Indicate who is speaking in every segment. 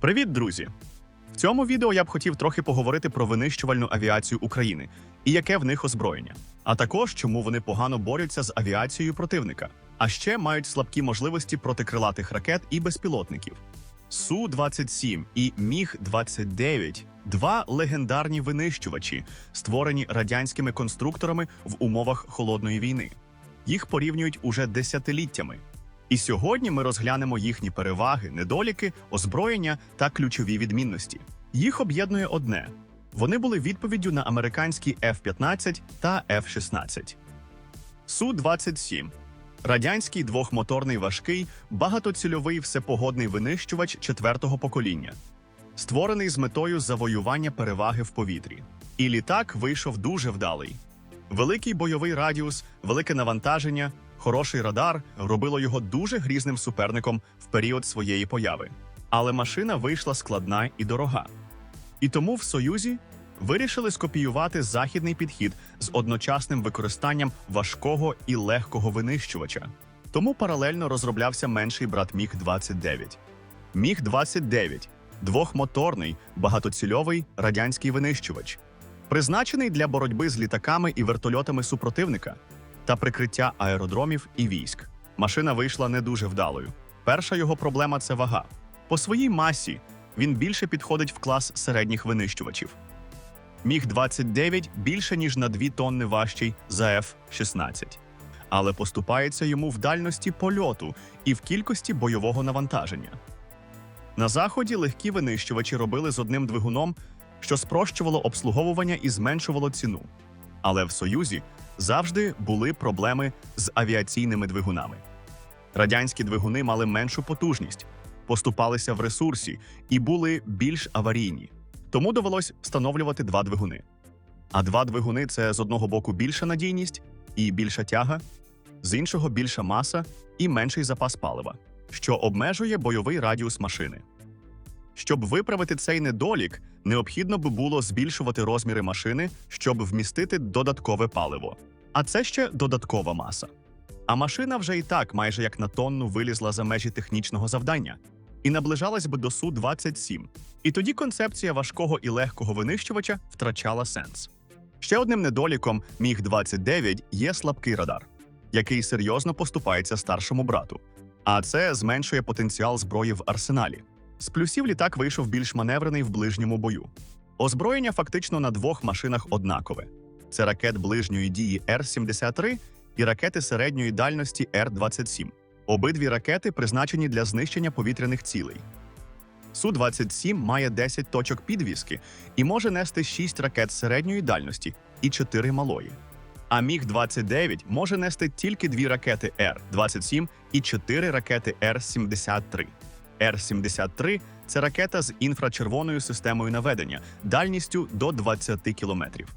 Speaker 1: Привіт, друзі! В цьому відео я б хотів трохи поговорити про винищувальну авіацію України і яке в них озброєння, а також чому вони погано борються з авіацією противника, а ще мають слабкі можливості проти крилатих ракет і безпілотників. Су-27 і Міг-29 два легендарні винищувачі, створені радянськими конструкторами в умовах холодної війни. Їх порівнюють уже десятиліттями. І сьогодні ми розглянемо їхні переваги, недоліки, озброєння та ключові відмінності. Їх об'єднує одне: вони були відповіддю на американські F-15 та F-16. Су-27 радянський двохмоторний важкий, багатоцільовий всепогодний винищувач четвертого покоління, створений з метою завоювання переваги в повітрі. І літак вийшов дуже вдалий. Великий бойовий радіус, велике навантаження, хороший радар робило його дуже грізним суперником в період своєї появи. Але машина вийшла складна і дорога. І тому в Союзі вирішили скопіювати західний підхід з одночасним використанням важкого і легкого винищувача. Тому паралельно розроблявся менший брат Міг 29 Міг 29 двохмоторний, багатоцільовий радянський винищувач, призначений для боротьби з літаками і вертольотами супротивника та прикриття аеродромів і військ. Машина вийшла не дуже вдалою. Перша його проблема це вага. По своїй масі він більше підходить в клас середніх винищувачів. Міг 29 більше ніж на 2 тонни важчий за F-16, але поступається йому в дальності польоту і в кількості бойового навантаження. На заході легкі винищувачі робили з одним двигуном, що спрощувало обслуговування і зменшувало ціну. Але в Союзі завжди були проблеми з авіаційними двигунами. Радянські двигуни мали меншу потужність, поступалися в ресурсі і були більш аварійні. Тому довелось встановлювати два двигуни. А два двигуни це з одного боку більша надійність і більша тяга, з іншого більша маса і менший запас палива, що обмежує бойовий радіус машини. Щоб виправити цей недолік, необхідно би було збільшувати розміри машини, щоб вмістити додаткове паливо. А це ще додаткова маса. А машина вже і так майже як на тонну вилізла за межі технічного завдання і наближалась би до Су-27. І тоді концепція важкого і легкого винищувача втрачала сенс. Ще одним недоліком Міг-29 є слабкий радар, який серйозно поступається старшому брату. А це зменшує потенціал зброї в арсеналі. З плюсів літак вийшов більш маневрений в ближньому бою. Озброєння фактично на двох машинах однакове: це ракет ближньої дії Р-73 і ракети середньої дальності Р-27. Обидві ракети призначені для знищення повітряних цілей. Су-27 має 10 точок підвіски і може нести 6 ракет середньої дальності і 4 малої. А Міг-29 може нести тільки дві ракети Р-27 і 4 ракети Р-73. Р-73 – це ракета з інфрачервоною системою наведення дальністю до 20 кілометрів.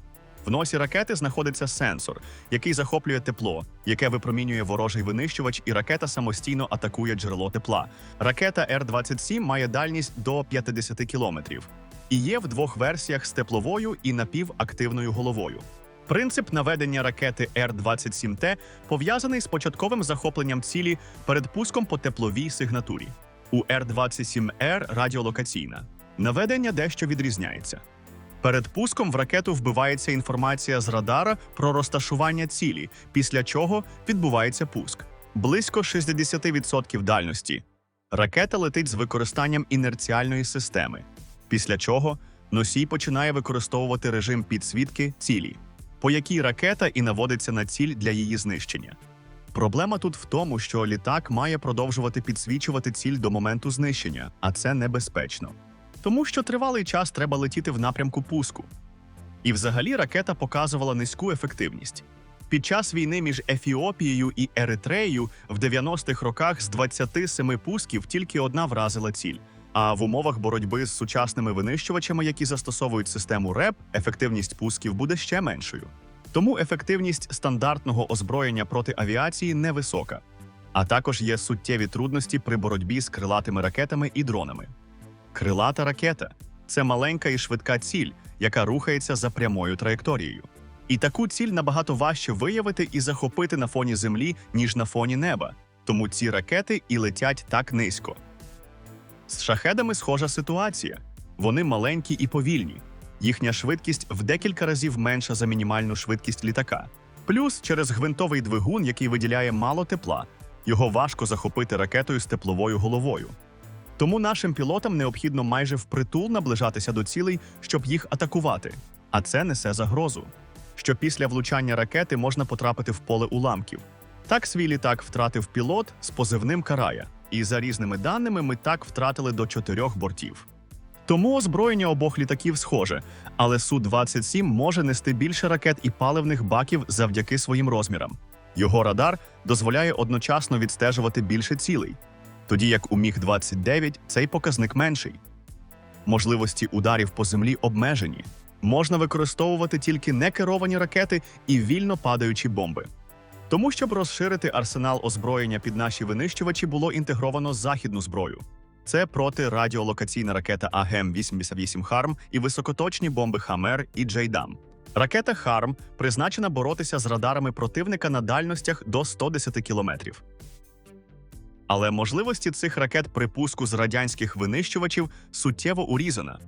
Speaker 1: В носі ракети знаходиться сенсор, який захоплює тепло, яке випромінює ворожий винищувач, і ракета самостійно атакує джерело тепла. Ракета Р-27 має дальність до 50 кілометрів і є в двох версіях з тепловою і напівактивною головою. Принцип наведення ракети Р-27Т пов'язаний з початковим захопленням цілі перед пуском по тепловій сигнатурі. У Р-27Р радіолокаційна. Наведення дещо відрізняється. Перед пуском в ракету вбивається інформація з радара про розташування цілі, після чого відбувається пуск. Близько 60% дальності. Ракета летить з використанням інерціальної системи, після чого носій починає використовувати режим підсвітки цілі, по якій ракета і наводиться на ціль для її знищення. Проблема тут в тому, що літак має продовжувати підсвічувати ціль до моменту знищення, а це небезпечно. Тому що тривалий час треба летіти в напрямку пуску. І взагалі ракета показувала низьку ефективність. Під час війни між Ефіопією і Еритреєю в 90-х роках з 27 пусків тільки одна вразила ціль. А в умовах боротьби з сучасними винищувачами, які застосовують систему РЕП, ефективність пусків буде ще меншою. Тому ефективність стандартного озброєння проти авіації невисока. А також є суттєві трудності при боротьбі з крилатими ракетами і дронами. Крилата ракета це маленька і швидка ціль, яка рухається за прямою траєкторією. І таку ціль набагато важче виявити і захопити на фоні землі, ніж на фоні неба. Тому ці ракети і летять так низько. З шахедами схожа ситуація. Вони маленькі і повільні. Їхня швидкість в декілька разів менша за мінімальну швидкість літака. Плюс через гвинтовий двигун, який виділяє мало тепла, його важко захопити ракетою з тепловою головою. Тому нашим пілотам необхідно майже впритул наближатися до цілей, щоб їх атакувати. А це несе загрозу. Що після влучання ракети можна потрапити в поле уламків. Так свій літак втратив пілот з позивним Карая, і за різними даними ми так втратили до чотирьох бортів. Тому озброєння обох літаків схоже, але Су-27 може нести більше ракет і паливних баків завдяки своїм розмірам. Його радар дозволяє одночасно відстежувати більше цілей, тоді як у Міг-29 цей показник менший. Можливості ударів по землі обмежені. Можна використовувати тільки некеровані ракети і вільно падаючі бомби. Тому, щоб розширити арсенал озброєння під наші винищувачі, було інтегровано західну зброю. Це протирадіолокаційна ракета АГМ-88 «Харм» і високоточні бомби «Хамер» і «Джейдам». Ракета «Харм» призначена боротися з радарами противника на дальностях до 110 кілометрів. Але можливості цих ракет при пуску з радянських винищувачів суттєво урізана.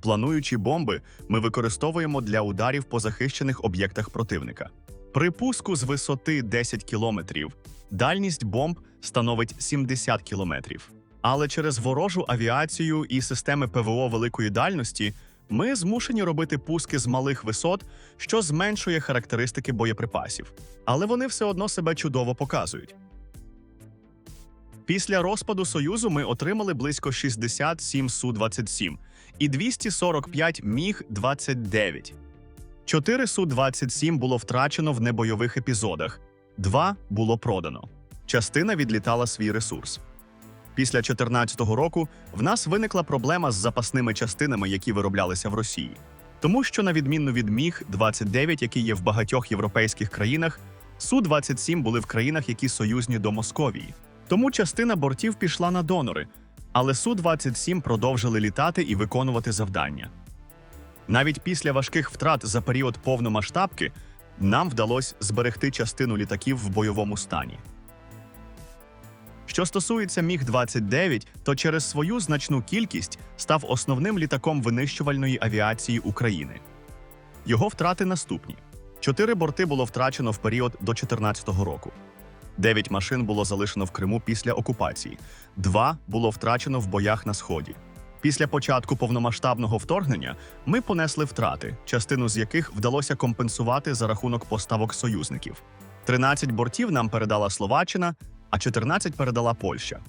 Speaker 1: Плануючі бомби ми використовуємо для ударів по захищених об'єктах противника. При пуску з висоти 10 кілометрів дальність бомб становить 70 кілометрів. Але через ворожу авіацію і системи ПВО великої дальності ми змушені робити пуски з малих висот, що зменшує характеристики боєприпасів. Але вони все одно себе чудово показують. Після розпаду Союзу ми отримали близько 67 Су-27 і 245 Міг-29. Чотири Су-27 було втрачено в небойових епізодах, два було продано. Частина відлітала свій ресурс. Після 2014 року в нас виникла проблема з запасними частинами, які вироблялися в Росії. Тому що, на відміну від Міг-29, який є в багатьох європейських країнах, Су-27 були в країнах, які союзні до Московії. Тому частина бортів пішла на донори, але Су-27 продовжили літати і виконувати завдання. Навіть після важких втрат за період повномасштабки нам вдалося зберегти частину літаків в бойовому стані. Що стосується Міг-29, то через свою значну кількість став основним літаком винищувальної авіації України. Його втрати наступні: чотири борти було втрачено в період до 2014 року. Дев'ять машин було залишено в Криму після окупації, два було втрачено в боях на сході. Після початку повномасштабного вторгнення ми понесли втрати, частину з яких вдалося компенсувати за рахунок поставок союзників. 13 бортів нам передала Словаччина, а 14 передала Польща.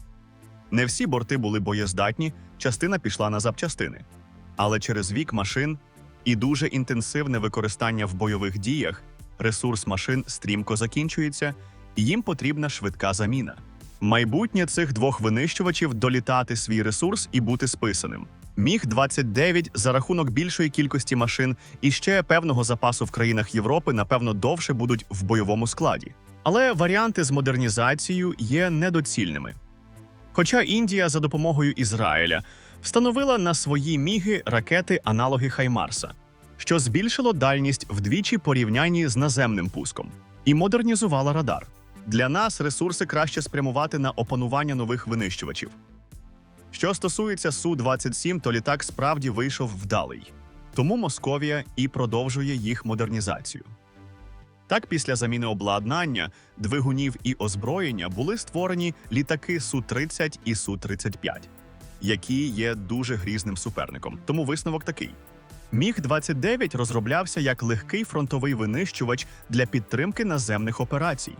Speaker 1: Не всі борти були боєздатні, частина пішла на запчастини. Але через вік машин і дуже інтенсивне використання в бойових діях ресурс машин стрімко закінчується, їм потрібна швидка заміна. Майбутнє цих двох винищувачів долітати свій ресурс і бути списаним. Міг 29 за рахунок більшої кількості машин і ще певного запасу в країнах Європи, напевно, довше будуть в бойовому складі. Але варіанти з модернізацією є недоцільними. Хоча Індія за допомогою Ізраїля встановила на свої міги ракети аналоги Хаймарса, що збільшило дальність вдвічі порівнянні з наземним пуском, і модернізувала радар. Для нас ресурси краще спрямувати на опанування нових винищувачів. Що стосується Су-27, то літак справді вийшов вдалий, тому Московія і продовжує їх модернізацію. Так, після заміни обладнання, двигунів і озброєння були створені літаки Су-30 і Су-35, які є дуже грізним суперником. Тому висновок такий: Міг-29 розроблявся як легкий фронтовий винищувач для підтримки наземних операцій.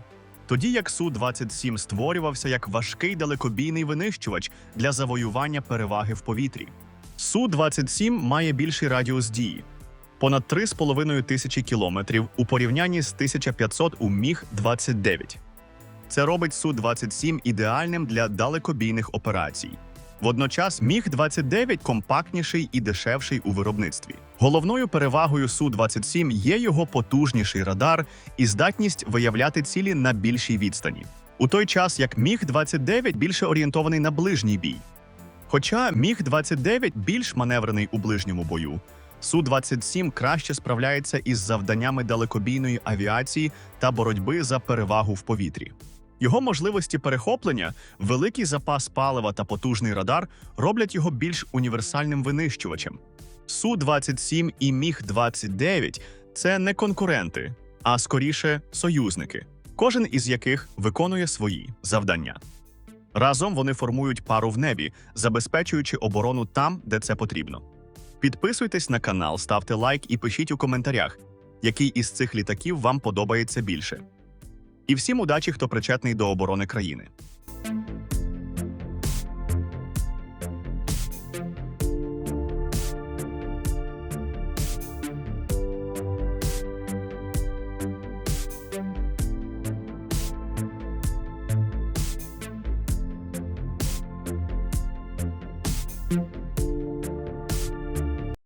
Speaker 1: Тоді як Су-27 створювався як важкий далекобійний винищувач для завоювання переваги в повітрі. Су-27 має більший радіус дії понад 3,5 тисячі кілометрів у порівнянні з 1500 у Міг-29. Це робить Су-27 ідеальним для далекобійних операцій. Водночас Міг-29 компактніший і дешевший у виробництві. Головною перевагою Су-27 є його потужніший радар і здатність виявляти цілі на більшій відстані. У той час як Міг-29 більше орієнтований на ближній бій. Хоча Міг-29 більш маневрений у ближньому бою, Су-27 краще справляється із завданнями далекобійної авіації та боротьби за перевагу в повітрі. Його можливості перехоплення, великий запас палива та потужний радар роблять його більш універсальним винищувачем. Су-27 і Міг-29 це не конкуренти, а скоріше союзники, кожен із яких виконує свої завдання. Разом вони формують пару в небі, забезпечуючи оборону там, де це потрібно. Підписуйтесь на канал, ставте лайк і пишіть у коментарях, який із цих літаків вам подобається більше. І всім удачі, хто причетний до оборони країни.